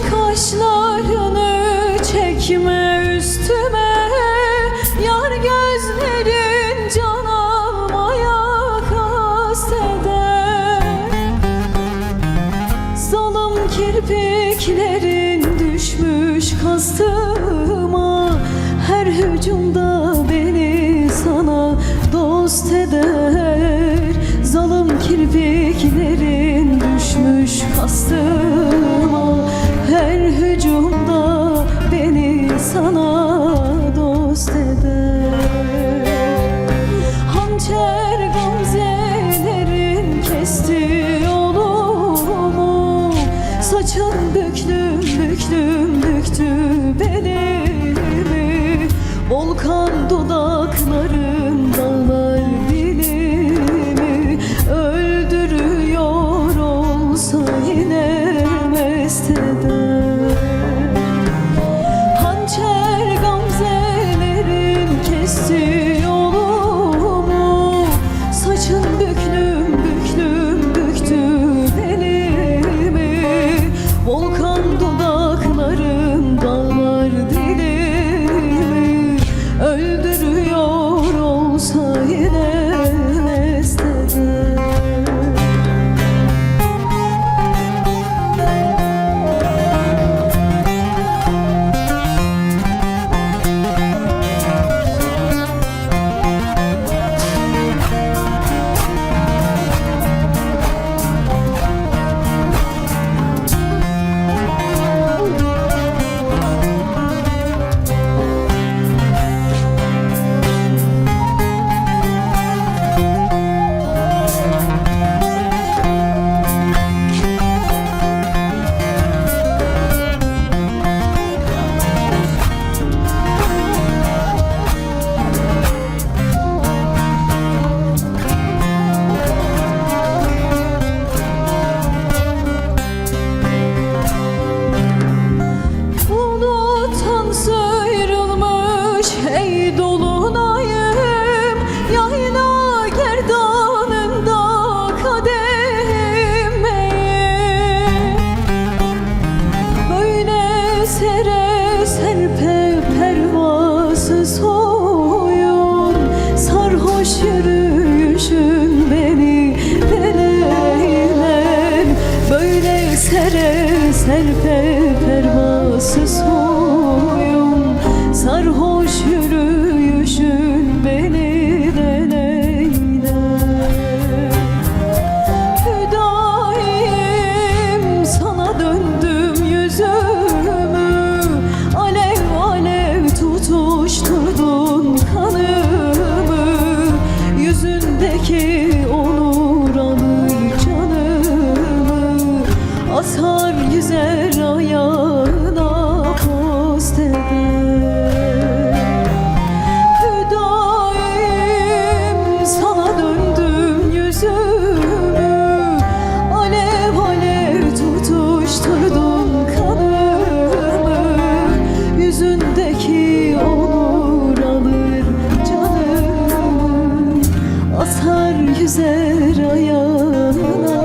Kaşlarını çekme üstüme Yar gözlerin can almaya kasteder Zalım kirpiklerin düşmüş kastıma Her hücumda beni sana dost eder. Zalım kirpiklerin düşmüş kastıma Saçın büklüm büklüm büktü bedenimi. Volkan dudakları boş yürüyüşün beni deliler Böyle sere serpe basar yüzer ayağına postede Hüdaim sana döndüm yüzümü. Alev alev tutuşturdum kanımı. Yüzündeki olur alır canımı Asar yüzer ayağına